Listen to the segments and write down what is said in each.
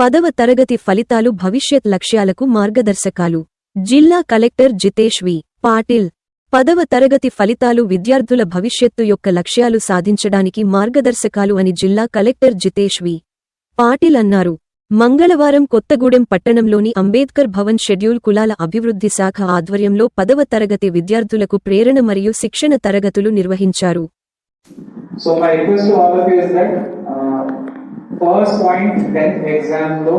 పదవ తరగతి ఫలితాలు భవిష్యత్ లక్ష్యాలకు మార్గదర్శకాలు. జిల్లా కలెక్టర్ జితేష్ వి. పాటిల్. పదవ తరగతి ఫలితాలు విద్యార్థుల భవిష్యత్తు యొక్క లక్ష్యాలు సాధించడానికి మార్గదర్శకాలు అని జిల్లా కలెక్టర్ జితేష్ వి. పాటిల్ అన్నారు. మంగళవారం కొత్తగూడెం పట్టణంలోని అంబేద్కర్ భవన్ షెడ్యూల్ కులాల అభివృద్ధి శాఖ ఆధ్వర్యంలో పదవ తరగతి విద్యార్థులకు ప్రేరణ మరియు శిక్షణ తరగతులు నిర్వహించారు. So my request to all of you is that first point tenth ఎగ్జామ్లో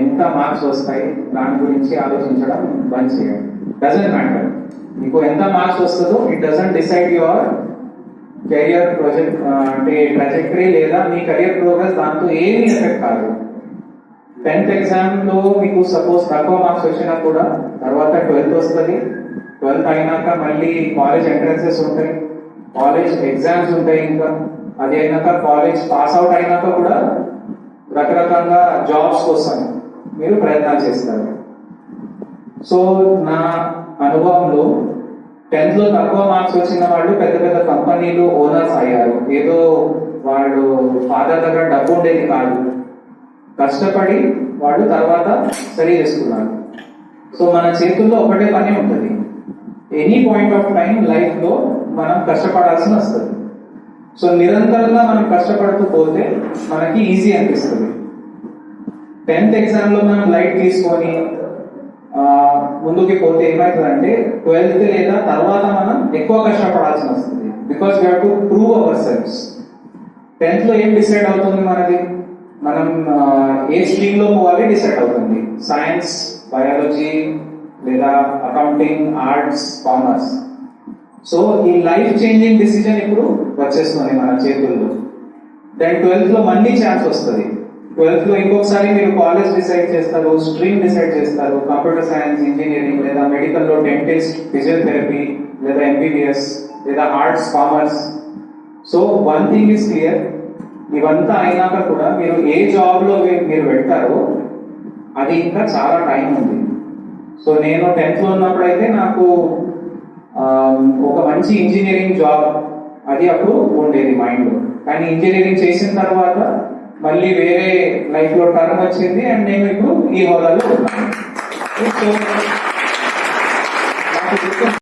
ఎంత మార్క్స్ వస్తాయి? దాని గురించి ఆలోచించడం బంద్ చేయండి. డజంట్ మ్యాటర్ మీకు ఎంత మార్క్స్ వస్తుందో it doesn't decide your career project అంటే ట్రాజెక్టరీ లేదా మీ కెరియర్ ప్రోగ్రెస్ దాంతో ఏమీ ఎఫెక్ట్ కాదు. టెన్త్ ఎగ్జామ్లో మీకు సపోజ్ తక్కువ మార్క్స్ వచ్చినా కూడా తర్వాత ట్వెల్త్ వస్తుంది. ట్వెల్త్ అయినాక మళ్ళీ కాలేజ్ ఎంట్రన్సెస్ ఉంటాయి. కాలేజ్ ఎగ్జామ్స్ ఉంటాయి ఇంకా. అది అయినాక కాలేజ్ పాస్ అవుట్ అయినాక కూడా రకరకాల జాబ్స్ కోసం మీరు ప్రయత్నాలు చేస్తారు. సో నా అనుభవంలో టెన్త్లో తక్కువ మార్క్స్ వచ్చిన వాళ్ళు పెద్ద పెద్ద కంపెనీలు ఓనర్స్ అయ్యారు. ఏదో వాళ్ళు ఫాదర్ దగ్గర డబ్బు ఉండేది కాదు. కష్టపడి వాళ్ళు తర్వాత సరి చేసుకున్నారు. సో మన చేతుల్లో ఒకటే పని ఉంటుంది. ఎనీ పాయింట్ ఆఫ్ టైం లైఫ్లో మనం కష్టపడాల్సి వస్తుంది. సో నిరంతరంగా మనం కష్టపడుతూ పోతే మనకి ఈజీ అనిపిస్తుంది. టెన్త్ ఎగ్జామ్లో మనం లైట్ తీసుకొని ముందుకి పోతే ఏమవుతుందంటే ట్వెల్త్ లేదా తర్వాత మనం ఎక్కువ కష్టపడాల్సి వస్తుంది. Because we to prove our selves టెన్త్లో ఏం డిసైడ్ అవుతుంది మనది? మనం ఏ స్ట్రీమ్లో పోవాలి డిసైడ్ అవుతుంది. సైన్స్ బయాలజీ లేదా అకౌంటింగ్ ఆర్ట్స్ కామర్స్ సో ఈ లైఫ్ చేంజింగ్ డిసిజన్ ఇప్పుడు వచ్చేస్తుంది మన చేతుల్లో. దెన్ ట్వెల్త్లో మళ్ళీ ఛాన్స్ వస్తుంది. ట్వెల్త్లో ఇంకొకసారి మీరు కాలేజ్ డిసైడ్ చేస్తారు స్ట్రీమ్ డిసైడ్ చేస్తారు కంప్యూటర్ సైన్స్ ఇంజనీరింగ్ లేదా మెడికల్లో డెంటిస్ట్ ఫిజియోథెరపీ లేదా ఎంబీబీఎస్ లేదా arts commerce so one thing is clear ఇవంతా అయినాక కూడా మీరు ఏ జాబ్లో మీరు పెడతారో అది ఇంకా చాలా టైం ఉంది. సో నేను టెన్త్లో ఉన్నప్పుడు అయితే నాకు ఒక మంచి ఇంజనీరింగ్ జాబ్ అది అప్పుడు ఉండేది మైండ్ కానీ ఇంజనీరింగ్ చేసిన తర్వాత మళ్ళీ వేరే లైఫ్లో టర్న్ వచ్చింది అండ్ నేను ఇప్పుడు ఈ హోదాలో ఉన్నాను.